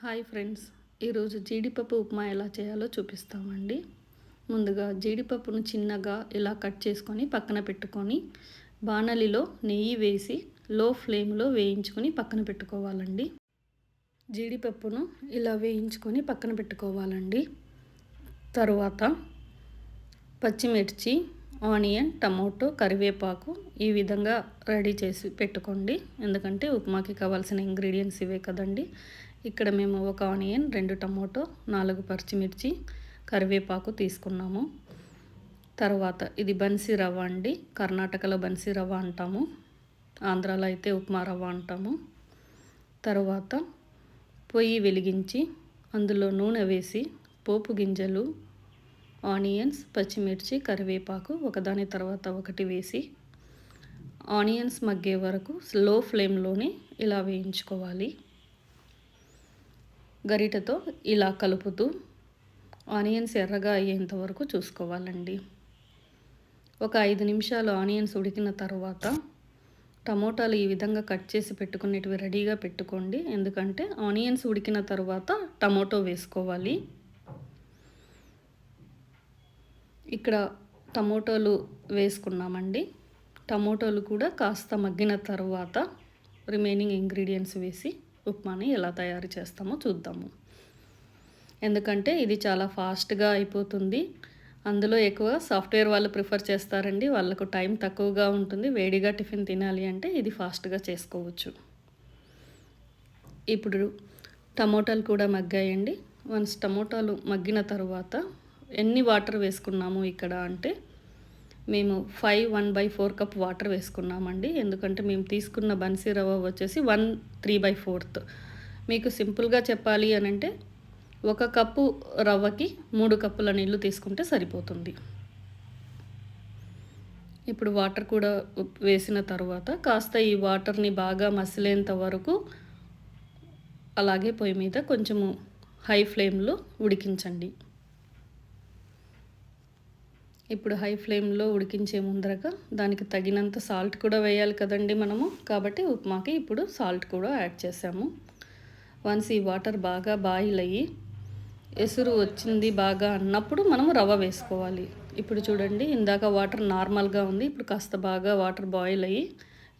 Hi friends ఈరోజు జీడిపప్పు ఉప్మా ఎలా చేయాలో చూపిస్తామండి. ముందుగా జీడిపప్పును చిన్నగా ఇలా కట్ చేసుకొని పక్కన పెట్టుకొని బాణలిలో నెయ్యి వేసి లో ఫ్లేమ్లో వేయించుకొని పక్కన పెట్టుకోవాలండి. జీడిపప్పును ఇలా వేయించుకొని పక్కన పెట్టుకోవాలండి. తరువాత పచ్చిమిర్చి ఆనియన్ టమోటో కరివేపాకు ఈ విధంగా రెడీ చేసి పెట్టుకోండి. ఎందుకంటే ఉప్మాకి కావాల్సిన ఇంగ్రీడియంట్స్ ఇవే కదండి. ఇక్కడ మేము ఒక ఆనియన్ రెండు టమోటో నాలుగు పచ్చిమిర్చి కరివేపాకు తీసుకున్నాము. తర్వాత ఇది బన్సీ రవ్వ అండి. కర్ణాటకలో బన్సీ రవ్వ అంటాము. ఆంధ్రాలో అయితే ఉప్మా రవ్వ అంటాము. తర్వాత పొయ్యి వెలిగించి అందులో నూనె వేసి పోపు గింజలు ఆనియన్స్ పచ్చిమిర్చి కరివేపాకు ఒకదాని తర్వాత ఒకటి వేసి ఆనియన్స్ మగ్గే వరకు స్లో ఫ్లేమ్లోనే ఇలా వేయించుకోవాలి. గరిటతో ఇలా కలుపుతూ ఆనియన్స్ ఎర్రగా అయ్యేంత వరకు చూసుకోవాలండి. ఒక ఐదు నిమిషాలు ఆనియన్స్ ఉడికిన తర్వాత టమోటాలు ఈ విధంగా కట్ చేసి పెట్టుకునేటివి రెడీగా పెట్టుకోండి. ఎందుకంటే ఆనియన్స్ ఉడికిన తర్వాత టమోటో వేసుకోవాలి. ఇక్కడ టమోటోలు వేసుకున్నామండి. టమోటోలు కూడా కాస్త మగ్గిన తర్వాత రిమైనింగ్ ఇంగ్రీడియంట్స్ వేసి ఉప్మాని ఎలా తయారు చేస్తామో చూద్దాము. ఎందుకంటే ఇది చాలా ఫాస్ట్గా అయిపోతుంది. అందులో ఎక్కువ సాఫ్ట్వేర్ వాళ్ళు ప్రిఫర్ చేస్తారండి. వాళ్ళకు టైం తక్కువగా ఉంటుంది. వేడిగా టిఫిన్ తినాలి అంటే ఇది ఫాస్ట్గా చేసుకోవచ్చు. ఇప్పుడు టమోటాలు కూడా మగ్గాయండి. వన్స్ టమోటాలు మగ్గిన తర్వాత ఎన్ని వాటర్ వేసుకున్నాము ఇక్కడ అంటే మేము five one by four cup water వేసుకున్నామండి. ఎందుకంటే మేము తీసుకున్న బన్సీ రవ్వ వచ్చేసి వన్ త్రీ బై ఫోర్త్. మీకు సింపుల్గా చెప్పాలి అని అంటే ఒక కప్పు రవ్వకి మూడు కప్పుల నీళ్ళు తీసుకుంటే సరిపోతుంది. ఇప్పుడు వాటర్ కూడా వేసిన తర్వాత కాస్త ఈ వాటర్ని బాగా మసిలేంత వరకు అలాగే పొయ్యి మీద కొంచెము హై ఫ్లేమ్లో ఉడికించండి. ఇప్పుడు హై ఫ్లేమ్లో ఉడికించే ముందరగా దానికి తగినంత సాల్ట్ కూడా వేయాలి కదండి మనము. కాబట్టి ఉప్మాకి ఇప్పుడు సాల్ట్ కూడా యాడ్ చేసాము. వన్స్ ఈ వాటర్ బాగా బాయిల్ అయ్యి ఎసురు వచ్చింది బాగా అన్నప్పుడు మనము రవ్వ వేసుకోవాలి. ఇప్పుడు చూడండి ఇందాక వాటర్ నార్మల్గా ఉంది ఇప్పుడు కాస్త బాగా వాటర్ బాయిల్ అయ్యి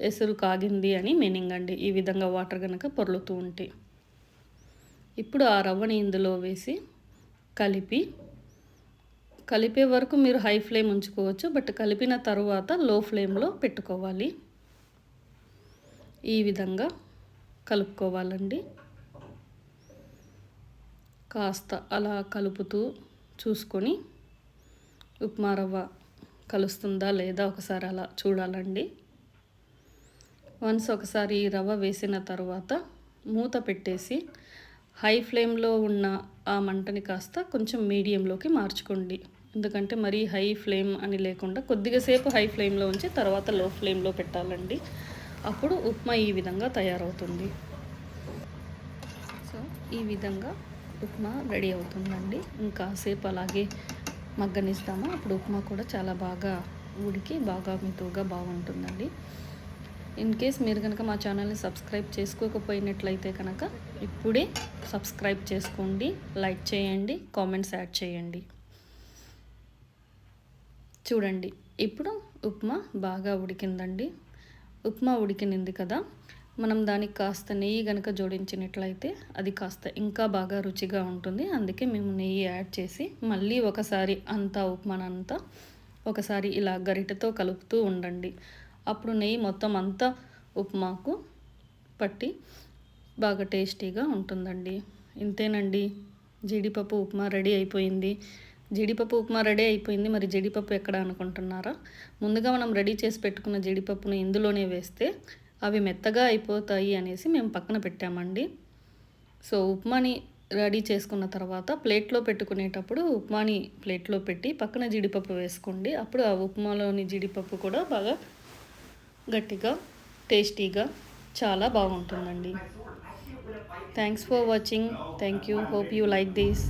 ఎసురు కాగింది అని మీనింగ్ అండి. ఈ విధంగా వాటర్ కనుక పొర్లుతూ ఉంటే. ఇప్పుడు ఆ రవ్వని ఇందులో వేసి కలిపి కలిపే వరకు మీరు హై ఫ్లేమ్ ఉంచుకోవచ్చు బట్ కలిపిన తర్వాత లో ఫ్లేమ్లో పెట్టుకోవాలి. ఈ విధంగా కలుపుకోవాలండి. కాస్త అలా కలుపుతూ చూసుకొని ఉప్మా రవ్వ కలుస్తుందా లేదా ఒకసారి అలా చూడాలండి. వన్స్ ఒకసారి రవ్వ వేసిన తర్వాత మూత పెట్టేసి హై ఫ్లేమ్లో ఉన్న ఆ మంటని కాస్త కొంచెం మీడియంలోకి మార్చుకోండి. ఎందుకంటే మరీ హై ఫ్లేమ్ అని లేకుండా కొద్దిగా సేపు హై ఫ్లేమ్లో ఉంచి తర్వాత లో ఫ్లేమ్లో పెట్టాలండి. అప్పుడు ఉప్మా ఈ విధంగా తయారవుతుంది. సో ఈ విధంగా ఉప్మా రెడీ అవుతుందండి. ఇంకా సేపు అలాగే మగ్గనిస్తాము. అప్పుడు ఉప్మా కూడా చాలా బాగా ఉడికి బాగా మితువుగా బాగుంటుందండి. ఇన్ కేస్ మీరు కనుక మా ఛానల్ని సబ్స్క్రైబ్ చేసుకోకపోయినట్లయితే కనుక ఇప్పుడే సబ్స్క్రైబ్ చేసుకోండి లైక్ చేయండి కామెంట్స్ యాడ్ చేయండి. చూడండి ఇప్పుడు ఉప్మా బాగా ఉడికిందండి. ఉప్మా ఉడికినింది కదా మనం దానికి కాస్త నెయ్యి కనుక జోడించినట్లయితే అది కాస్త ఇంకా బాగా రుచిగా ఉంటుంది. అందుకే మేము నెయ్యి యాడ్ చేసి మళ్ళీ ఒకసారి అంతా ఉప్మానంతా ఒకసారి ఇలా గరిటతో కలుపుతూ ఉండండి. అప్పుడు నెయ్యి మొత్తం అంతా ఉప్మాకు పట్టి బాగా టేస్టీగా ఉంటుందండి. ఇంతేనండి. జీడిపప్పు ఉప్మా రెడీ అయిపోయింది. జీడిపప్పు ఉప్మా రెడీ అయిపోయింది. మరి జీడిపప్పు ఎక్కడ అనుకుంటున్నారా? ముందుగా మనం రెడీ చేసి పెట్టుకున్న జీడిపప్పును ఇందులోనే వేస్తే అవి మెత్తగా అయిపోతాయి అనేసి మేము పక్కన పెట్టామండి. సో ఉప్మాని రెడీ చేసుకున్న తర్వాత ప్లేట్లో పెట్టుకునేటప్పుడు ఉప్మాని ప్లేట్లో పెట్టి పక్కన జీడిపప్పు వేసుకోండి. అప్పుడు ఆ ఉప్మాలోని జీడిపప్పు కూడా బాగా గట్టిగా టేస్టీగా చాలా బాగుంటుందండి. Thanks for watching thank you hope you like this